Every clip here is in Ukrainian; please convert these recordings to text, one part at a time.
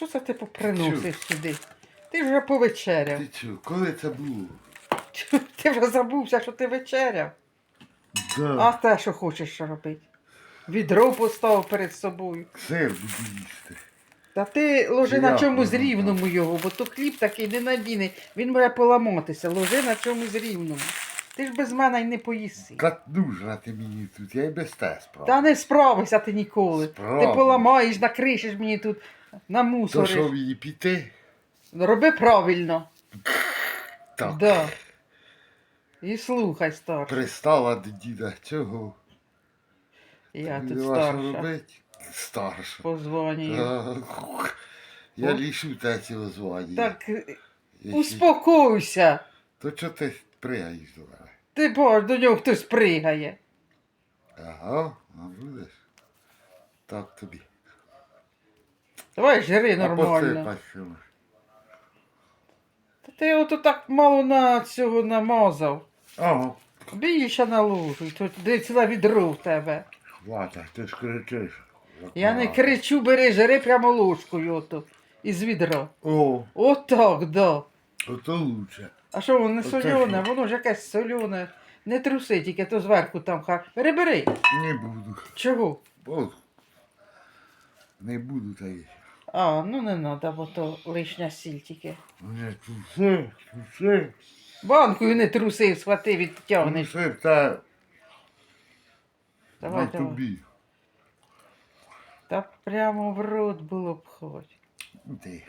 Що це ти поприносив сюди? Ти вже повечеряв. Ти чого, коли це було? Ти вже забувся, що ти вечеряв. А те, що хочеш що робити? Відро поставив перед собою. Сир буду їсти. Та ти ложи Чи на чомусь рівному його, бо то хліб такий ненадійний, він може поламатися. Ложи на чомусь рівному. Ти ж без мене й не поїси. Та нужна ти мені тут, я й без те справ. Та не справишся ти ніколи. Ти поламаєш, накришиш мені тут, То що мені піти? Роби правильно. Так. Да. І слухай, старша. Пристала до діда цього. Я Тобі тут що старша. робити? Старша. Позвоню. Я О. лішу те цього звання. Так, Я успокойся. То чого ти пригаєш до мене? Ти бач, до нього хтось пригає. Ага, а будеш? Так тобі. Давай жри нормально. Та ти ото так мало на цього намазав. Ага. Більше наложуй, тут де ціла відро в тебе. Хвата, ти ж кричиш. Я не кричу, бери, жри прямо ложкою ото. Із відра. О, Отак, да. ото лучше. А що воно не Оце соляне, воно ж якесь соляне. Не труси, тільки то зверху там хай. Бери, бери. Не буду. Чого? Бо не буду та їсти. А, ну не треба, бо то лишня сіль тільки. Не туси, туси. Банкою не труси, схвати, відтягнеш. Туси та Давай, на давай. тобі. Та прямо в рот було б хоч. Ти.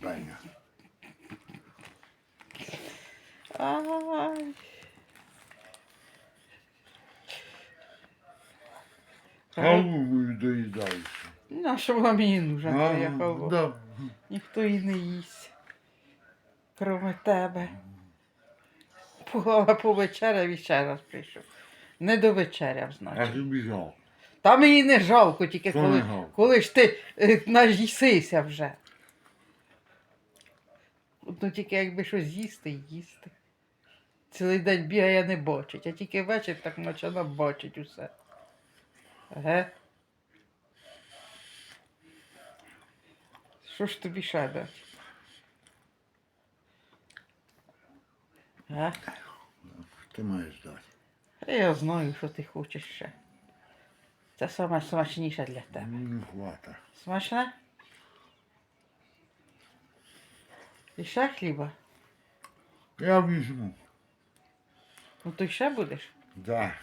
Ти. Ай. Халвою доїдаєш. На що вона мені нужна, твоя халва? да. Ніхто її не їсть. Кроме тебе. Погала повечеряв і ще раз прийшов. Не довечеряв, Я значить. тобі жал. Та мені не жалко, тільки Що коли, не жалко? коли ж ти е, наїсися вже. Ну тільки якби щось їсти, їсти. Цілий день бігає, не бачить, а тільки вечір так почала бачить усе. Ге? Що ж тобі ще дати? Ге? Ти маєш дати. Я знаю, що ти хочеш ще. Це саме смачніше для тебе. Не хвата. Смачне? І ще хліба? Я візьму. Ну ти ще будеш? Да.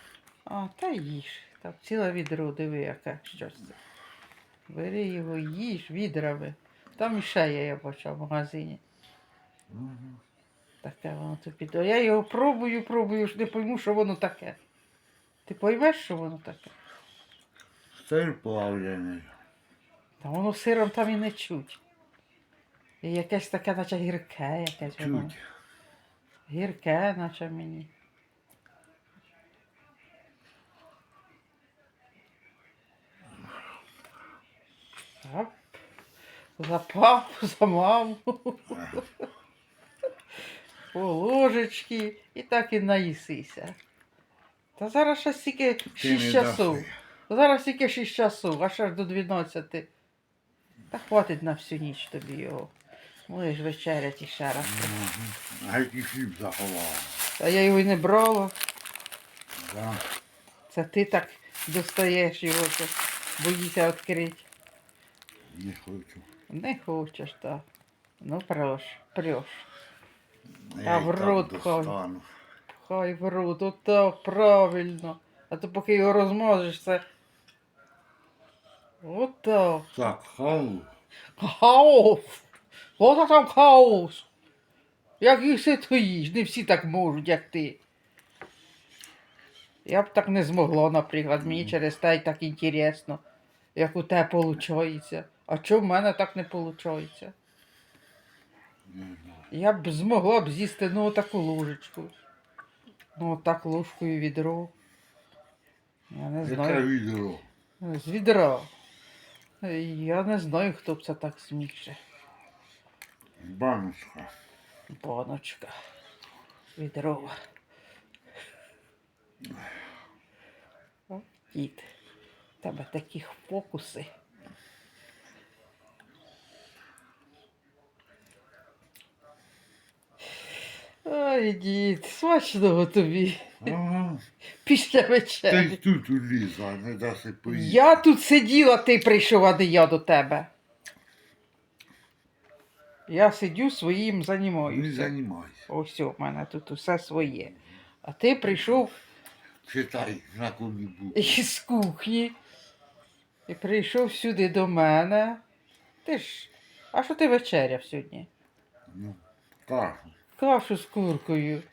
А, та їж. Там ціле відро, диви, яке щось. це. Бери його, їж відрами. Там іще є, я бачу в магазині. Таке воно тобі. до- Я його пробую, пробую, ж не пойму, що воно таке. Ти поймеш, що воно таке? Сир плавлений. Та воно сиром там і не чуть. І якесь таке, наче гірке, якесь воно. Чуть. Гірке, наче мені. Так. За папу, за маму. По ложечки і так і наїсися. Та зараз ще стільки Ти 6 часов. Зараз тільки 6 часов, а ще ж до 12. Та хватить на всю ніч тобі його. Можеш вечеряти ще раз. Який хліб заховав. Та я його й не брала. Да. Це ти так достаєш його, то боїшся відкрити. Не хочу. Не хочеш, так. Ну прош, прьош. Я Та в рот хай. Хай в рот, отак, правильно. А то поки його розмажеш, це. Отак. Так, халу. Хаос! Ото там хаос. Як їси, то їж. Не всі так можуть, як ти. Я б так не змогла, наприклад. Мені через те так інтересно, як у тебе виходить. А чого в мене так не виходить? Я б змогла б з'їсти ну таку ложечку. Ну так ложкою відро. Я не Яке знаю. відео? З відра. Я не знаю, хто б це так зміг. Баночка. Баночка. Відро. О, Дід, тебе такі фокуси. Ой, дід, смачного тобі Ага. після Ти вечері. тут улізла, не даси поїсти. Я тут сиділа, ти прийшов, а не я до тебе. Я сидю своїм Не займаюся. займайся. Ось у мене тут усе своє. А ти прийшов Читай, на коні був. із кухні і прийшов сюди до мене. Ти ж. А що ти вечеряв сьогодні? Ну, кашу. Кашу з куркою.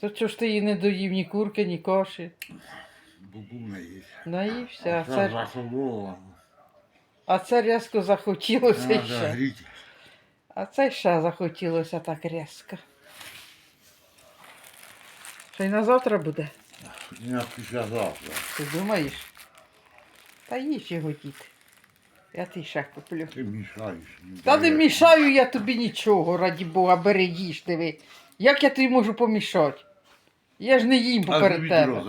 То чого ж ти її не доїв ні курки, ні каші? Бо був не. Наївся, а Це це, а це різко захотілося Треба ще. гріти. А це ще захотілося так різко. Що й на завтра буде? Я післязавтра. Ти думаєш? Та їж його дід. Я ти ще куплю. Ти мішаєш. ну, Та не мішаю я тобі нічого, раді Бога, бери їж диви. Як я тобі можу помішати? Я ж не їм поперед тебе.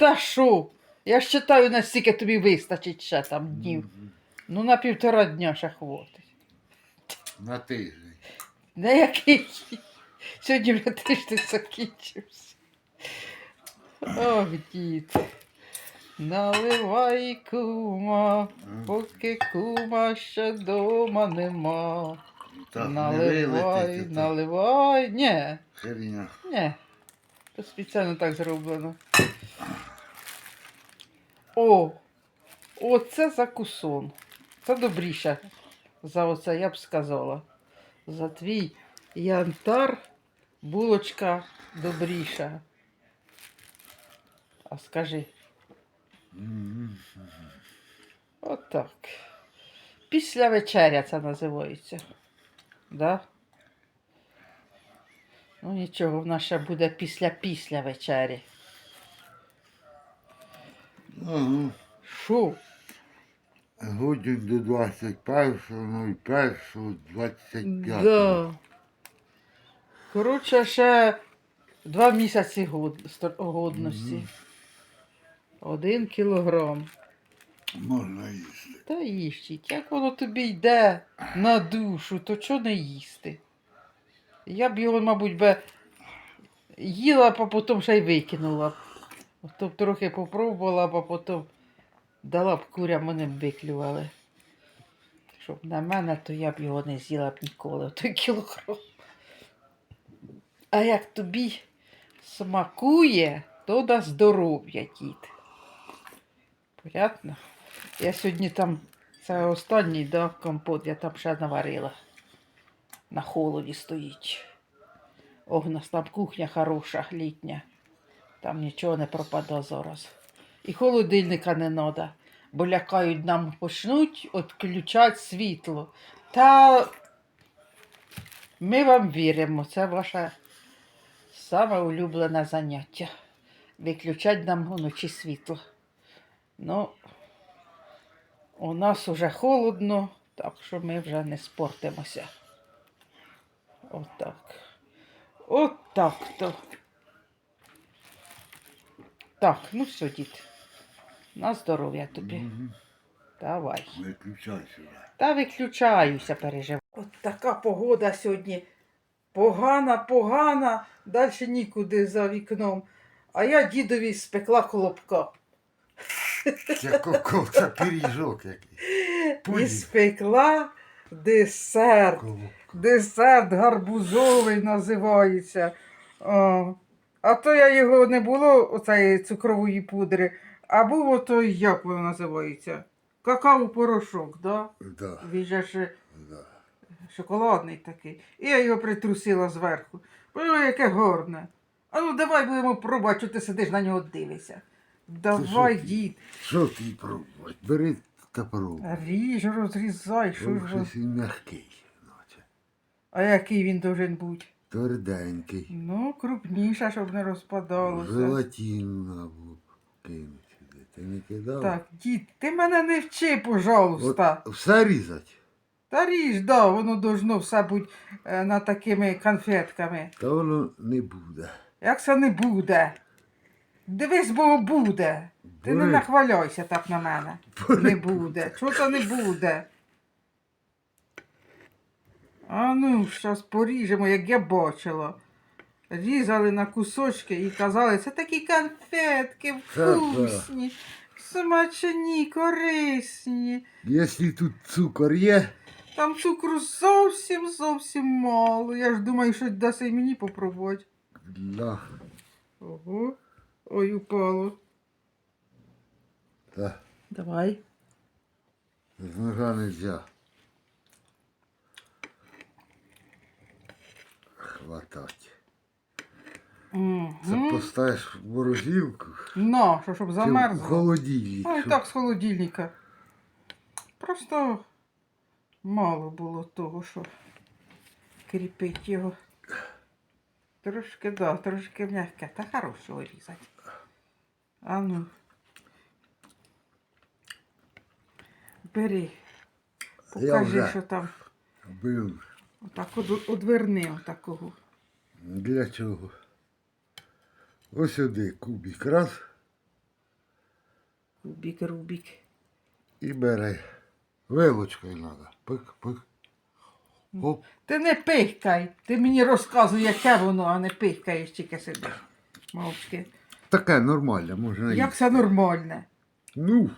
Та що? Я ж читаю, настільки тобі вистачить ще там днів. Ну на півтора дня ще хватить. На тиждень. На який? Сьогодні вже тиждень закінчився. Ох, дід. Наливай кума, поки кума ще дома нема. Так, наливай, так. наливай. Ні, Херня. ні. То спеціально так зроблено. О! Оце закусон. Це добріше за оце, я б сказала. За твій янтар булочка добріша. А скажи, Отак. Після вечеря це називається. Да? Ну нічого, в нас ще буде після-після вечері. Ага. Шо? Годин до 21, 01, 25. Да. Коротше, ще два місяці год... годності. Мгм. Один кілограм. Можна їсти. Та їжтіть, як воно тобі йде на душу, то чого не їсти? Я б його, мабуть, би їла, а потім ще й викинула. б трохи попробувала, а потім дала б курям, вони б виклювали. Щоб на мене, то я б його не з'їла б ніколи, той кілограм. А як тобі смакує, то на здоров'я, дід. Понятно? Я сьогодні там, це останній да, компот, я там ще наварила. На холоді стоїть. Ох, у нас там кухня хороша, літня. Там нічого не пропаде зараз. І холодильника не треба, бо лякають нам почнуть відключати світло. Та ми вам віримо, це ваше саме улюблене заняття. Виключать нам вночі світло. Ну, у нас уже холодно, так що ми вже не спортимося. Отак. Отак то. Так, ну все, дід. На здоров'я тобі. Мгм. Давай. Виключай сюди. Та виключаюся, переживаю. От така погода сьогодні. Погана, погана, далі нікуди за вікном. А я дідові спекла колобка. Це коко, пиріжок який. І спекла десерт. Десерт гарбузовий називається. О, а то я його не було, оцієї цукрової пудри, а був отой, як воно називається? Какао порошок, да? Да, Він же ж да. шоколадний такий. І я його притрусила зверху. Ой, яке гарне. А ну давай будемо пробувати, що ти сидиш на нього дивишся. Давай, що ти? дід, Що ти пробувати? Бери та ріж, розрізай, що ж. ви- щось він м'який. наче. А який він должен бути? Тверденький. Ну, крупніше, щоб не розпадалося. Желатину треба було кинути сюди. Ти не кидав? Так, дід, ти мене не вчи, пожалуйста. От, все різати. Та ріж, да, воно должно все бути е, на такими конфетками. Та воно не буде. Як це не буде? Дивись, бо буде. Ти не нахваляйся так на мене. Не буде. Чого це не буде? А ну, зараз поріжемо, як я бачила. різали на кусочки і казали, це такі конфетки вкусні, смачні, корисні. Якщо тут цукор є, Там цукру зовсім зовсім мало. Я ж думаю, що даси й мені попробувати. да, Ого. Ой, упало. та Давай. з ножа нельзя. Хватать. Це Угу. поставиш в морозилку На, що, щоб чи в замерзло. холодильник. Ну і щоб- так з холодильника. Просто мало було того, що кріпить його. Трошки, да, трошки м'яке. Та хорошого різати. А ну. Бери. Я Покажи, вже. що там. Бив. Отак од, одверни отакого. Для чого? Ось сюди кубик раз Рубік, рубік. і бере. Вилочкою треба. Пик, пик. Оп. Ти не пихкай. Ти мені розказуй, яке воно, а не пихкаєш тільки сидиш. Мовчки. Таке нормальне, можна Як їсти. це нормальне? Ну,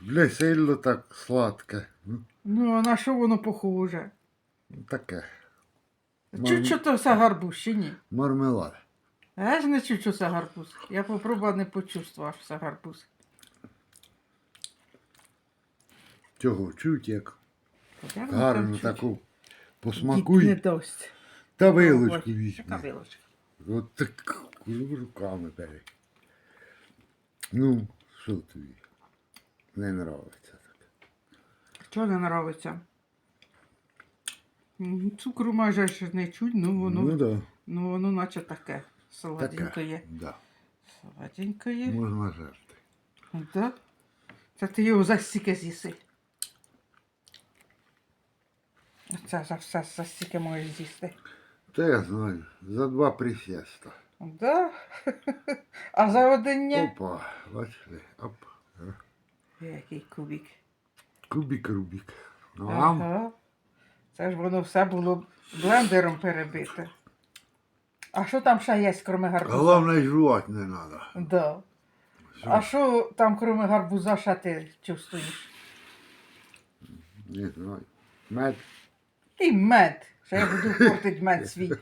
для сильно так сладке. Ну, Ну, а на що воно похоже? таке. Чуть що то все гарбуз, чи ні? Мармелад. Я ж не що це гарбуз. Я попробував, не почувствував, що це гарбуз. Цього чуть як Та де воно чуть? таку Дід не посмакуй. дасть. Та вилочку Ой, Яка вилочка? От так руками бери. Ну, що тобі? Не нравиться так. Чого не нравиться? Цукру майже ще не чуть, ну воно, Ну да. ну воно наче таке. Солоденьке Таке. є. Да. Солоденьке є. Можна жерти. Да? Це ти його за стільки з'їси. Це за все за стільки можеш з'їсти. Та я знаю. За два присіста. Да? А за один ні? Опа, бачите. Оп. Який кубик. Кубик Рубик. Ну, Ага. Це ж воно все було блендером перебите. А що там ще є, крім гарбуза? головне жувати не треба. Да. А що там, крім гарбуза, ще ти чувствуєш? Не знаю. Мед. І мед. Що я буду портити мед свій.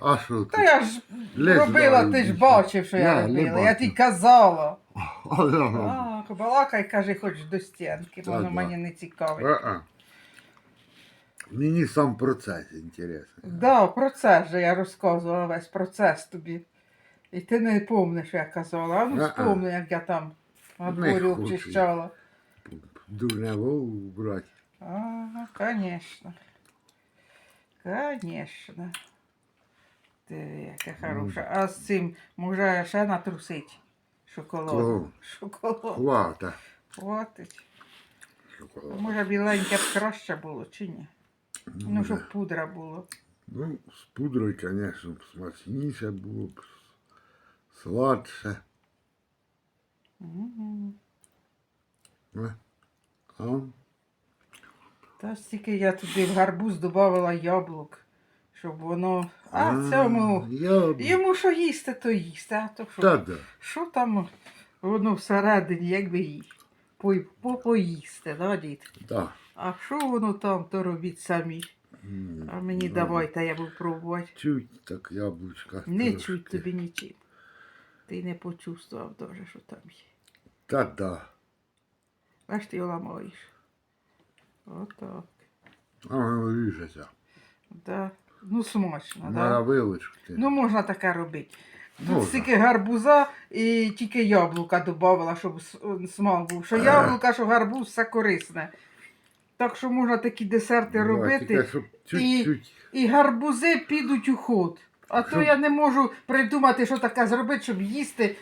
А що ти? Та я ж Лезь робила, ти ж бачив, що я Я не робила. Я бачу. тобі казала. А. А, балакай, каже, хоч до стінки, Та воно да. мені не цікавить. А-а. Мені сам процес інтересний. Да, про це ж я розказувала весь процес тобі. І ти не помниш, як казала. А ну спомни, як я там на дворі хочу. обчищала. Дурне вову брати. Ага, конечно. Конечно. Ти яке хороше. А з цим може ще натрусить шоколад. Кого? Шоколад. Хвата. Хватить. А Шоколад. Може біленьке б краще було, чи ні? Ну, Ну, щоб да. пудра було. ну, з пудрою, звісно, смачніше було б. Сладше. Мгм. Е? А? Та стільки я туди в гарбуз додавала яблук, щоб воно. А цьому. Я... Йому що їсти, то їсти, а то що. Та да. Що там воно всередині, як би їй? По, по, поїсти, да, дід? Да. А що воно там, то робіть самі. М, А мені ну, давайте, я буду пробувати. Чуть так яблучка. Не трошки. чуть тобі нічим. Ти не почувствував дуже, що там є. Та да. Аж ти його ламаєш. Отак. А воно ріжеться. Да. Ну, смачно, На да? Ну, можна таке робити. Тут Можна. стільки гарбуза і тільки яблука додавала, щоб с- смак був. Що Ага. яблука, що гарбуз, все корисне. Так що можна такі десерти робити, тільки, щоб чуть-чуть. і гарбузи підуть у ход. А то Щоб- я не можу придумати, що таке зробити, щоб їсти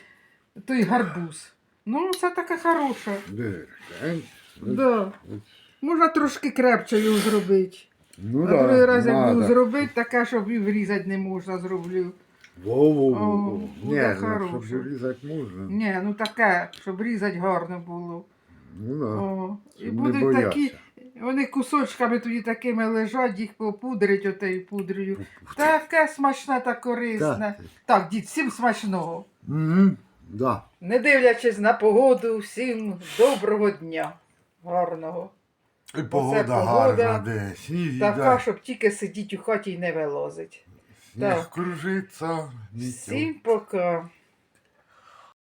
той гарбуз. Ну, це таке хороше. Дивишся, е? Да. От. Можна трошки крепче його зробити. Ну а да, другий раз як буду зробити, таке, щоб і врізати не можна, зроблю. Во-во-во. О, Ні, буде ну, хороше. щоб різати можна. Ні, ну таке, щоб різати гарно було. Ну да. О, і Щоб не будуть боятися. такі, вони кусочками тоді такими лежать, їх попудрить отею пудрою. Таке смачне та корисне. Так. Так, дід, всім смачного. Угу. Да. Не дивлячись на погоду, всім доброго дня. Гарного. І погода, погода гарна, десь. І, Така, да. щоб тільки сидіть у хаті і не вилазить. сніг так. кружиться. нічого. Всім пока.